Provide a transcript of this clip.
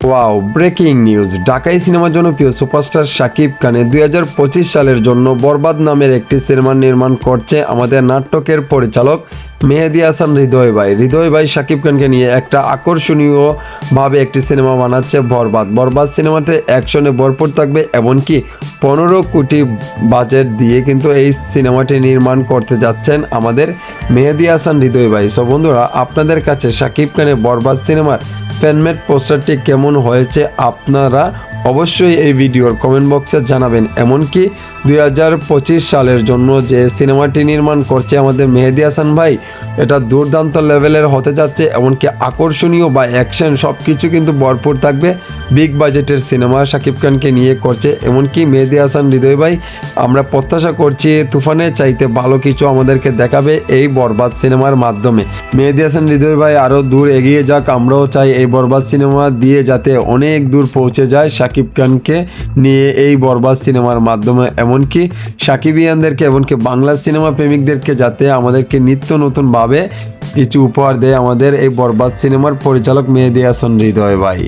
Wow breaking news ঢাকাই সিনেমার জনপ্রিয় সুপারস্টার শাকিব খানের দুই সালের জন্য বরবাদ নামের একটি সিনেমা নির্মাণ করছে আমাদের নাট্যকের পরিচালক মেহেদি হাসান হৃদয় ভাই। হৃদয় ভাই শাকিব খানকে নিয়ে একটা আকর্ষণীয়ভাবে একটি সিনেমা বানাচ্ছে বরবাদ। বরবাদ সিনেমাতে অ্যাকশনে ভরপুর থাকবে এমনকি পনেরো কোটি বাজেট দিয়ে কিন্তু এই সিনেমাটি নির্মাণ করতে যাচ্ছেন আমাদের মেহেদি হাসান হৃদয় ভাই। সো বন্ধুরা, আপনাদের কাছে শাকিব খানের বরবাদ সিনেমার ফ্যানমেড পোস্টারটি কেমন হয়েছে আপনারা অবশ্যই এই ভিডিওর কমেন্ট বক্সে জানাবেন। এমনকি দুই হাজার পঁচিশ সালের জন্য যে সিনেমাটি নির্মাণ করছে আমাদের মেহেদি হাসান ভাই এটা দুর্দান্ত লেভেলের হতে যাচ্ছে, এমনকি আকর্ষণীয় বা অ্যাকশন সব কিছু কিন্তু ভরপুর থাকবে। বিগ বাজেটের সিনেমা শাকিব খানকে নিয়ে করছে, এমনকি মেহেদি হাসান, হৃদয় ভাই, আমরা প্রত্যাশা করছি তুফানের চাইতে ভালো কিছু আমাদেরকে দেখাবে এই বরবাদ সিনেমার মাধ্যমে। মেহেদি হাসান, হৃদয় ভাই আরও দূর এগিয়ে যাক, আমরাও চাই এই বরবাদ সিনেমা দিয়ে যাতে অনেক দূর পৌঁছে যায় শাকিব খানকে নিয়ে এই বরবাদ সিনেমার মাধ্যমে। এমনকি সাকিবিয়ানদেরকে, এমনকি বাংলা সিনেমা প্রেমিকদেরকে যাতে আমাদেরকে নিত্য নতুনভাবে কিছু উপহার দেয় আমাদের এই বরবাদ সিনেমার পরিচালক মেহেদি হাসান হৃদয় ভাই।